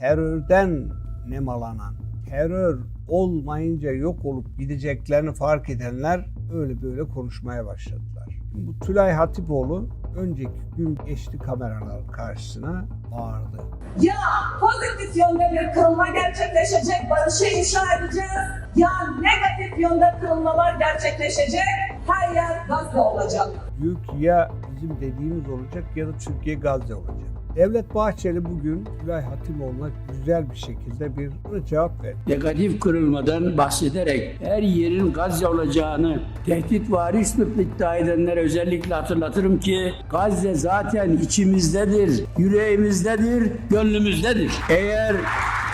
terörden nemalanan, terör olmayınca yok olup gideceklerini fark edenler öyle böyle konuşmaya başladılar. Bu Tülay Hatipoğlu önceki gün geçti kameraların karşısına bağırdı. Ya pozitif yönde bir kırılma gerçekleşecek, barışı inşa edeceğiz. Ya negatif yönde kırılmalar gerçekleşecek, her yer Gazze olacak. Diyor ki ya bizim dediğimiz olacak ya da Türkiye Gazze olacak. Devlet Bahçeli bugün Tülay Hatimoğlu'na güzel bir şekilde bir cevap verdi. negatif kırılmadan bahsederek her yerin Gazze olacağını tehdit vari üslupla iddia edenlere özellikle hatırlatırım ki Gazze zaten içimizdedir, yüreğimizdedir, gönlümüzdedir. Eğer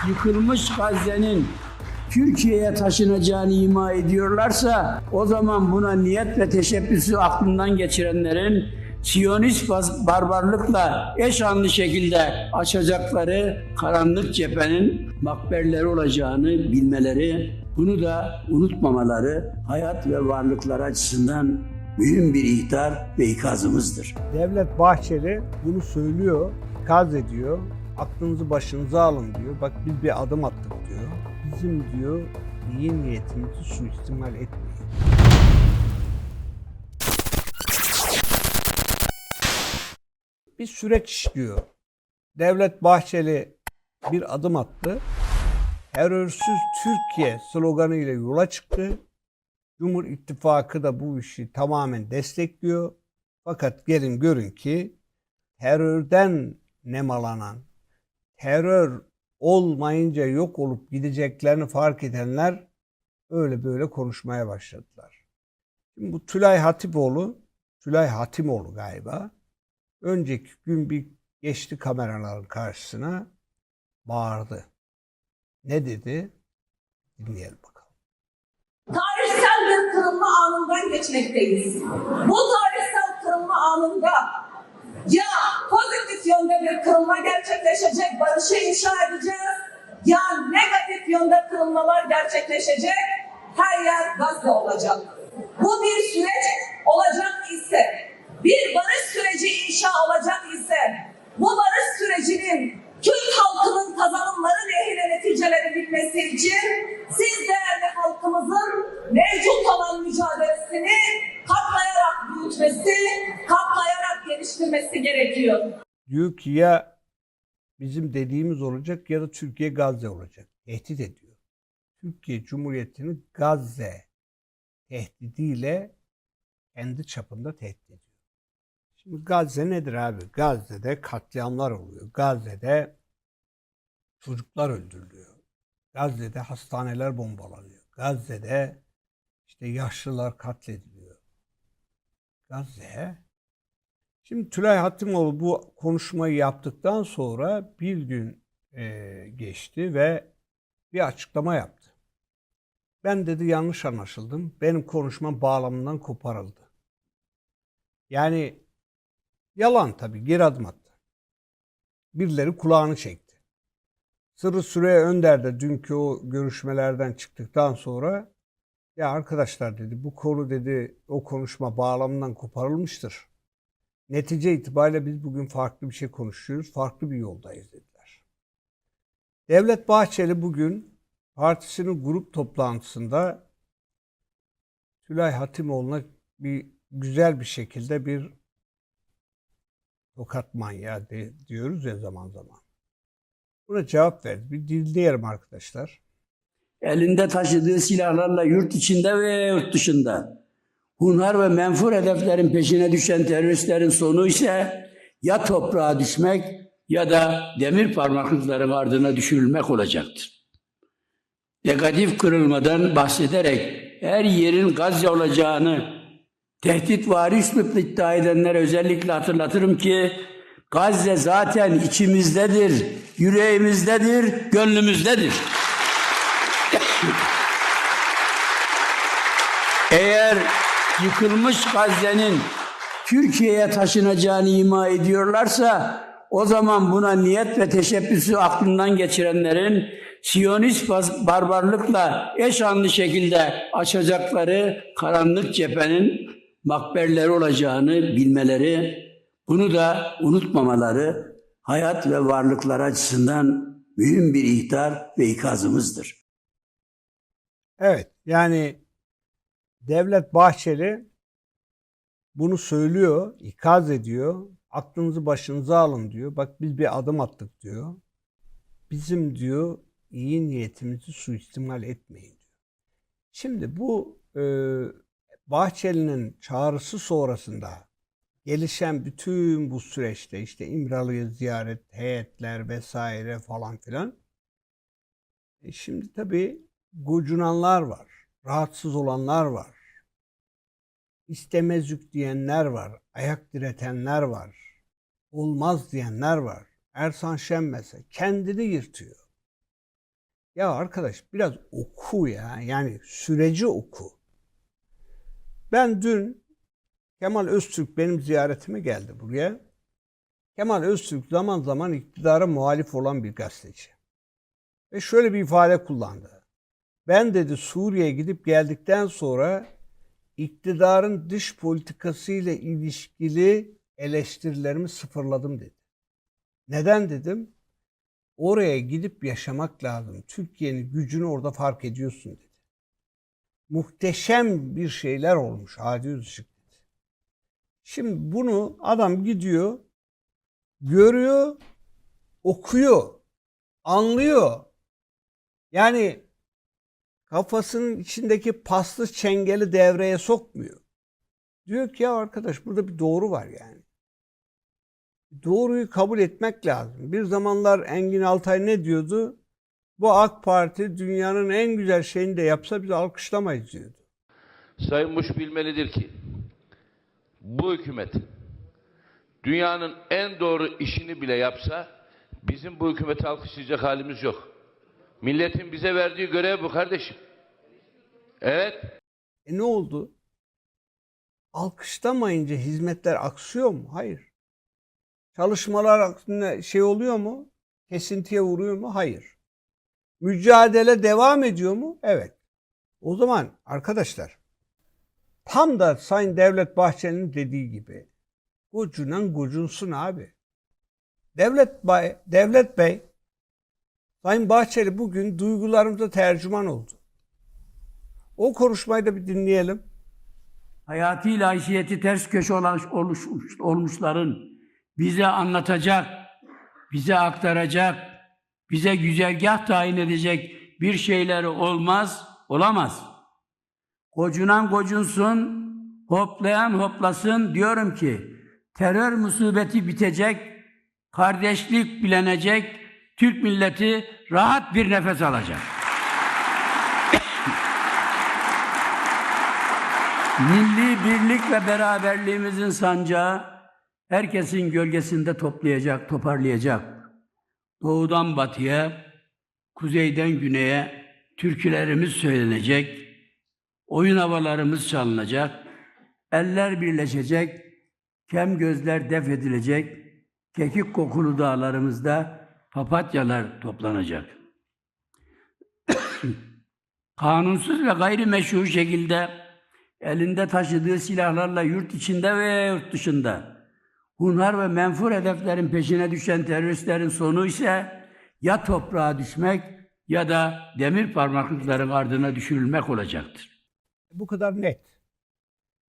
yıkılmış Gazze'nin Türkiye'ye taşınacağını ima ediyorlarsa o zaman buna niyet ve teşebbüsü aklından geçirenlerin Siyonist barbarlıkla eş anlı şekilde açacakları karanlık cephenin makberleri olacağını bilmeleri, bunu da unutmamaları hayat ve varlıkları açısından mühim bir ihtar ve ikazımızdır. Devlet Bahçeli bunu söylüyor, ikaz ediyor. Aklınızı başınıza alın diyor. Bak biz bir adım attık diyor. Bizim diyor iyi niyetimizi suistimal etmeyin. Bir süreç işliyor. Devlet Bahçeli bir adım attı. Terörsüz Türkiye sloganıyla yola çıktı. Cumhur İttifakı da bu işi tamamen destekliyor. Fakat gelin görün ki terörden nemalanan, terör olmayınca yok olup gideceklerini fark edenler öyle böyle konuşmaya başladılar. Şimdi bu Tülay Hatipoğlu, Tülay Hatimoğlu galiba, önceki gün bir geçti kameraların karşısına bağırdı. Ne dedi? Dinleyelim bakalım. Tarihsel bir kırılma anından geçmekteyiz. Bu tarihsel kırılma anında ya pozitif yönde bir kırılma gerçekleşecek, barışı inşa edeceğiz. Ya negatif yönde kırılmalar gerçekleşecek, her yer Gazze olacak. Bu bir süreç olacak ise, bir barış süreci inşa olacak ise, bu barış sürecinin Türk halkının kazanımları lehine neticelenebilmesi için siz değerli halkımızın mevcut olan mücadelesini büyütmesi, katlayarak geliştirmesi gerekiyor. Diyor ki ya bizim dediğimiz olacak ya da Türkiye Gazze olacak. Tehdit ediyor. Türkiye Cumhuriyeti'ni Gazze tehdidiyle kendi çapında tehdit ediyor. Şimdi Gazze nedir abi? Gazze'de katliamlar oluyor. Gazze'de çocuklar öldürülüyor. Gazze'de hastaneler bombalanıyor. Gazze'de işte yaşlılar katlediliyor. Gazze Şimdi Tülay Hatimoğlu bu konuşmayı yaptıktan sonra bir gün eee, geçti ve bir açıklama yaptı. Ben dedi yanlış anlaşıldım. Benim konuşmam bağlamından koparıldı. Yani yalan tabii geri adım attı. Birileri kulağını çekti. Sırrı Süreyya Önder de dünkü o görüşmelerden çıktıktan sonra ya arkadaşlar dedi bu konu dedi o konuşma bağlamından koparılmıştır. Netice itibariyle biz bugün farklı bir şey konuşuyoruz, farklı bir yoldayız dediler. Devlet Bahçeli bugün partisinin grup toplantısında Tülay Hatimoğlu'na bir güzel bir şekilde bir tokat manyağı diyoruz ya zaman zaman. Buna cevap verdi. Bir dinleyelim arkadaşlar. Elinde taşıdığı silahlarla yurt içinde ve yurt dışında hunhar ve menfur hedeflerin peşine düşen teröristlerin sonu ise ya toprağa düşmek ya da demir parmaklıkların ardına düşürülmek olacaktır. Negatif kırılmadan bahsederek her yerin Gazze olacağını tehdit vari üslupla iddia edenlere özellikle hatırlatırım ki Gazze zaten içimizdedir, yüreğimizdedir, gönlümüzdedir. Eğer yıkılmış Gazze'nin Türkiye'ye taşınacağını ima ediyorlarsa o zaman buna niyet ve teşebbüsü aklından geçirenlerin Siyonist barbarlıkla eş anlı şekilde açacakları karanlık cephenin makberleri olacağını bilmeleri, bunu da unutmamaları hayat ve varlıkları açısından mühim bir ihtar ve ikazımızdır. Evet yani Devlet Bahçeli bunu söylüyor, ikaz ediyor. Aklınızı başınıza alın diyor. Bak biz bir adım attık diyor. Bizim diyor iyi niyetimizi suistimal etmeyin diyor. Şimdi bu e, Bahçeli'nin çağrısı sonrasında gelişen bütün bu süreçte işte İmralı'yı ziyaret, heyetler vesaire falan filan. E şimdi tabii gocunanlar var, rahatsız olanlar var. İstemezük diyenler var, ayak diretenler var, olmaz diyenler var. Ersan Şen mesela kendini yırtıyor. Ya arkadaş biraz oku ya, yani süreci oku. Ben dün Kemal Öztürk benim ziyaretime geldi buraya. Kemal Öztürk zaman zaman iktidara muhalif olan bir gazeteci. Ve şöyle bir ifade kullandı. Ben dedi Suriye'ye gidip geldikten sonra iktidarın dış politikası ile ilişkili eleştirilerimi sıfırladım dedi. Neden dedim? Oraya gidip yaşamak lazım. Türkiye'nin gücünü orada fark ediyorsun dedi. Muhteşem bir şeyler olmuş Hadi Özışık dedi. Şimdi bunu adam gidiyor, görüyor, okuyor, anlıyor. Yani kafasının içindeki paslı çengeli devreye sokmuyor. Diyor ki ya arkadaş burada bir doğru var yani. Doğruyu kabul etmek lazım. Bir zamanlar Engin Altay ne diyordu? Bu AK Parti dünyanın en güzel şeyini de yapsa biz alkışlamayız diyordu. Sayın Bush bilmelidir ki bu hükümet dünyanın en doğru işini bile yapsa bizim bu hükümeti alkışlayacak halimiz yok. Milletin bize verdiği görev bu kardeşim. Evet. E ne oldu? Alkışlamayınca hizmetler aksıyor mu? Hayır. Çalışmalar şey oluyor mu? Kesintiye uğruyor mu? Hayır. Mücadele devam ediyor mu? Evet. O zaman arkadaşlar tam da Sayın Devlet Bahçeli'nin dediği gibi gocunan gocunsun abi. Devlet Bey, Devlet Bey Sayın Bahçeli bugün duygularımıza tercüman oldu. O konuşmayı da bir dinleyelim. Hayati haysiyeti ters köşe olan, oluş, olmuşların bize anlatacak, bize aktaracak, bize güzergah tayin edecek bir şeyleri olmaz, olamaz. Kocunan gocunsun, hoplayan hoplasın diyorum ki terör musibeti bitecek, kardeşlik bilenecek, Türk milleti rahat bir nefes alacak. Milli birlik ve beraberliğimizin sancağı herkesin gölgesinde toplayacak, toparlayacak. Doğudan batıya, kuzeyden güneye türkülerimiz söylenecek, oyun havalarımız çalınacak, eller birleşecek, kem gözler def edilecek, kekik kokulu dağlarımızda papatyalar toplanacak. Kanunsuz ve gayrimeşru şekilde elinde taşıdığı silahlarla yurt içinde ve yurt dışında hunhar ve menfur hedeflerin peşine düşen teröristlerin sonu ise ya toprağa düşmek ya da demir parmaklıkların ardına düşürülmek olacaktır. Bu kadar net.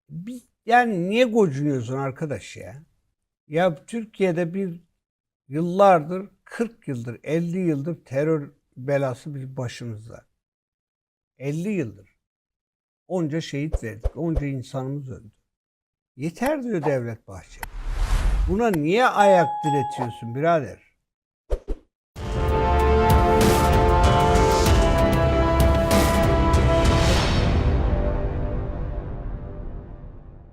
Biz, yani niye gocunuyorsun arkadaş ya? Ya Türkiye'de bir yıllardır 40 yıldır 50 yıldır terör belası bir başımızda. 50 yıldır. Onca şehit verdik. Onca insanımız öldü. Yeter diyor Devlet Bahçeli. Buna niye ayak diretiyorsun birader?